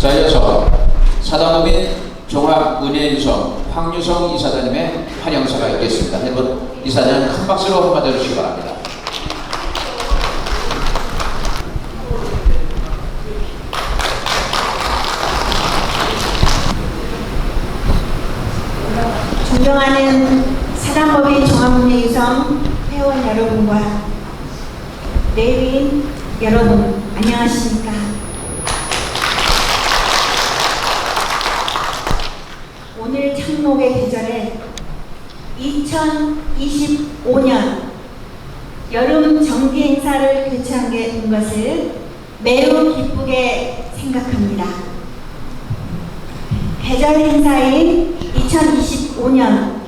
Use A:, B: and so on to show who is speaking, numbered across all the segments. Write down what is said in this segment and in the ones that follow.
A: 자, 이어서 사단법인 종합은혜유성 황유성 이사장님의 환영사가 있겠습니다. 여러분, 이사장 큰 박수로 맞아주시기 바랍니다.
B: 존경하는 사단법인 종합문예유성 회원 여러분과 내빈 여러분 안녕하십니까? 오늘 창록의 계절에 2025년 여름 정기 행사를 개최하게 된 것을 매우 기쁘게 생각합니다. 계절 행사인 2025년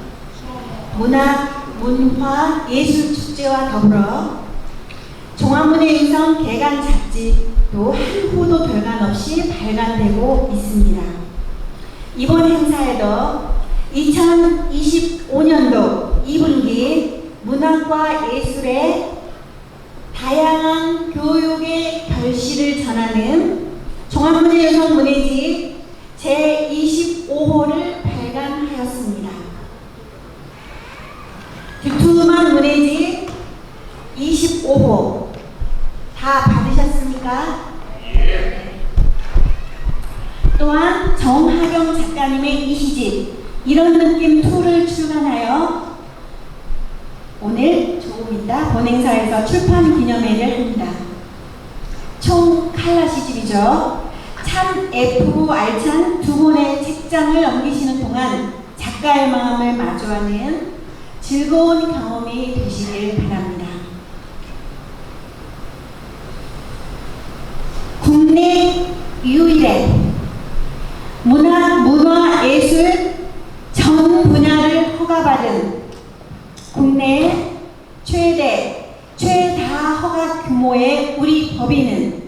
B: 문화, 문화, 예술 축제와 더불어 종합문예 유성 개관 잡지도 한 호도 별관 없이 발간되고 있습니다. 이번 행사에도 2025년도 2분기 문학과 예술의 다양한 교육의 결실을 전하는 종합문예 유성 문예집 제25호를 발간하였습니다. 두툼한 문예집 25호 다 받으셨습니까? 또한 정하경 작가님의 이 시집 이런 느낌 2를 출간하여 오늘 조금 이따 본행사에서 출판 기념회를 합니다. 총 칼라 시집이죠. 참 예쁘고 알찬 두 권의 책장을 넘기시는 동안 작가의 마음을 마주하는 즐거운 경험이 되시길 바랍니다. 국내 유일의 문화, 문화, 예술 전 분야를 허가받은 국내 최대, 최다 허가 규모의 우리 법인은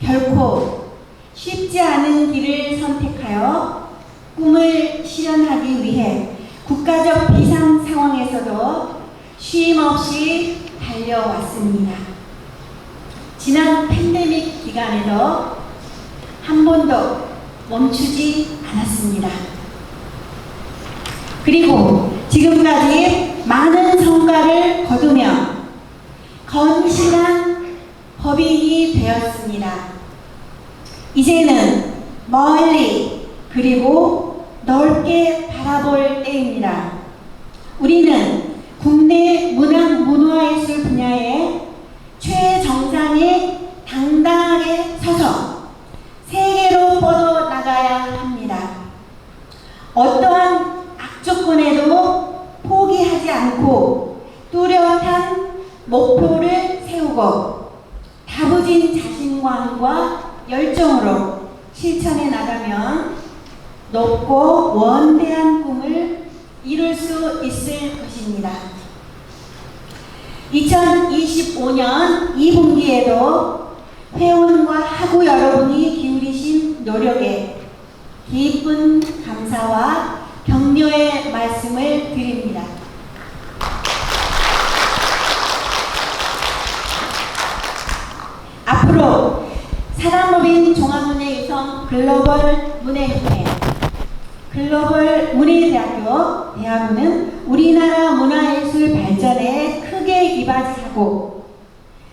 B: 결코 쉽지 않은 길을 선택하여 꿈을 실현하기 위해 국가적 비상 상황에서도 쉼 없이 달려왔습니다. 지난 팬데믹 기간에도 한 번도 멈추지 않았습니다. 그리고 지금까지 많은 성과를 거두며 건실한 법인이 되었습니다. 이제는 멀리 그리고 넓게 바라볼 때입니다. 우리는 국내 문학 문화예술 분야의 최정상에 당당하게 서서 세계로 뻗어 나가야 합니다. 어떠한 악조건에도 포기하지 않고 뚜렷한 목표를 세우고 다부진 자신감과 열정으로 실천해 나가면 높고 원대한 꿈을 이룰 수 있을 것입니다. 2025년 2분기에도 회원과 학우 여러분이 기울이신 노력에 깊은 감사와 격려의 말씀을 드립니다. 앞으로 사랑법인 종합문예 유성 글로벌 문예협회 글로벌 문예대학교 대학원은 우리나라 문화예술 발전에 크게 이바지하고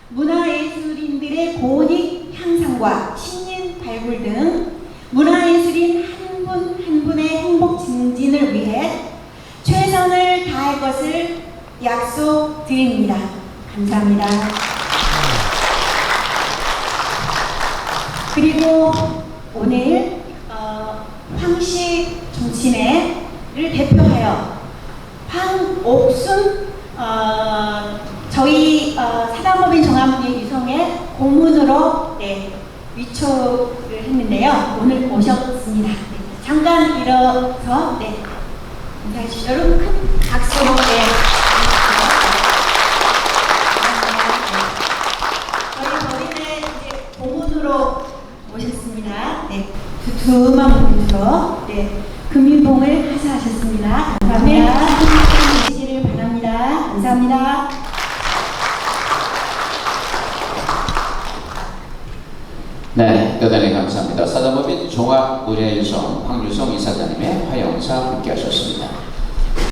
B: 문화예술인들의 고익 향상과 신인 발굴 등 문화예술인 한분한 분의 행복 증진을 위해 최선을 다할 것을 약속드립니다. 감사합니다. 그리고 오늘 어, 황씨 정치회를 대표하여 황옥순 어, 저희 어, 사단법인 종합문예 유성의 고문으로 네, 위촉을 했는데요. 오늘 오셨습니다. 네, 잠깐 일어서 네, 인사해. 여러분 큰 박수로 네. 저희 법인의 이제 고문으로 모셨습니다. 네, 두툼한 분으로 네, 금일봉을 하사하셨습니다. 감사합니다. 계시기를 바랍니다. 감사합니다.
A: 네, 대단히 감사합니다. 사단법인 종합문예유성 황유성 이사장님의 화영사 함께 하셨습니다.